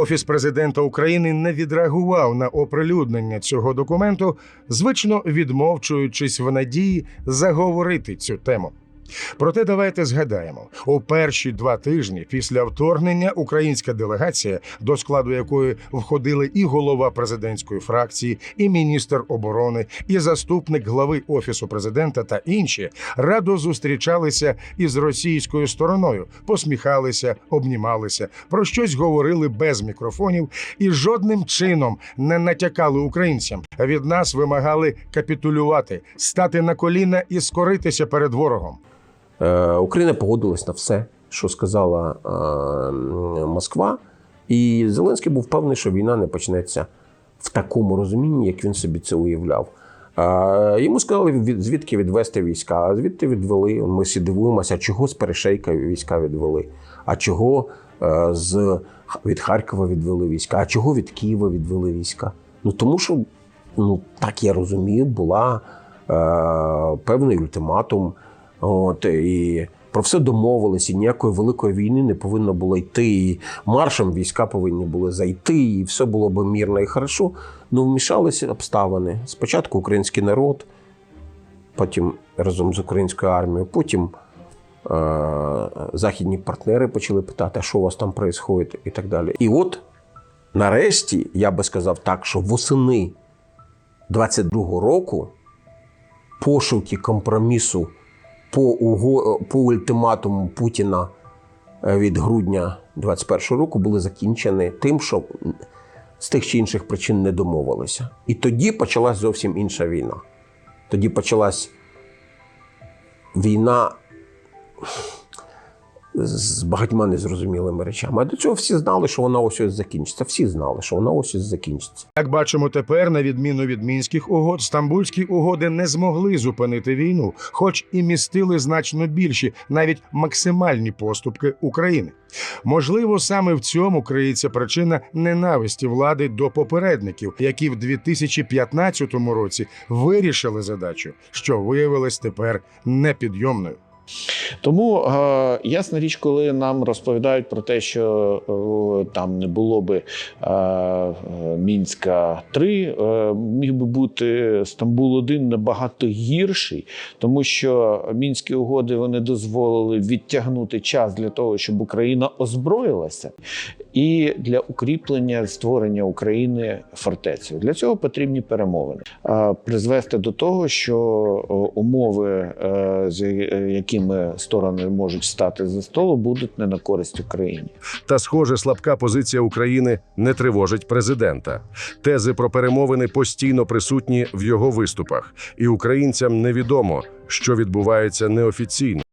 Офіс президента України не відреагував на оприлюднення цього документу, звично відмовчуючись в надії заговорити цю тему. Проте давайте згадаємо: у перші два тижні після вторгнення українська делегація, до складу якої входили і голова президентської фракції, і міністр оборони, і заступник глави офісу президента та інші, радо зустрічалися із російською стороною, посміхалися, обнімалися, про щось говорили без мікрофонів і жодним чином не натякали українцям. Від нас вимагали капітулювати, стати на коліна і скоритися перед ворогом. Е, Україна погодилась на все, що сказала е, Москва. І Зеленський був певний, що війна не почнеться в такому розумінні, як він собі це уявляв. Е, Йому сказали, звідки відвести війська. А звідти відвели. Ми всі дивуємося, чого з Перешейка війська відвели, а чого з, від Харкова відвели війська, а чого від Києва відвели війська. Ну тому що, ну так я розумію, була е, певний ультиматум. От, і про все домовилися, ніякої великої війни не повинно було йти. І маршем війська повинні були зайти, і все було б мирно і хорошо. Ну, вмішалися обставини. Спочатку український народ, потім разом з українською армією, потім е- західні партнери почали питати, а що у вас там відбувається, і так далі. І от нарешті, я би сказав так, що восени 22-го року пошуки компромісу по, уго... по ультиматуму Путіна е, від грудня 2021 року були закінчені тим, що з тих чи інших причин не домовилися. І тоді почалась зовсім інша війна. Тоді почалась війна з багатьма незрозумілими речами. А до цього всі знали, що вона ось ось закінчиться. Всі знали, що вона ось ось закінчиться. Як бачимо тепер, на відміну від мінських угод, стамбульські угоди не змогли зупинити війну, хоч і містили значно більші, навіть максимальні поступки України. Можливо, саме в цьому криється причина ненависті влади до попередників, які в 2015 році вирішили задачу, що виявилась тепер непідйомною. Тому е, ясна річ, коли нам розповідають про те, що е, там не було би е, Мінська 3 е, міг би бути Стамбул 1 набагато гірший, тому що мінські угоди вони дозволили відтягнути час для того, щоб Україна озброїлася, і для укріплення створення України фортецею. Для цього потрібні перемовини, Е, призвести до того, що е, умови, е, з якими сторони можуть стати за столу, будуть не на користь Україні. Та, схоже, слабка позиція України не тривожить президента. Тези про перемовини постійно присутні в його виступах, і українцям невідомо, що відбувається неофіційно.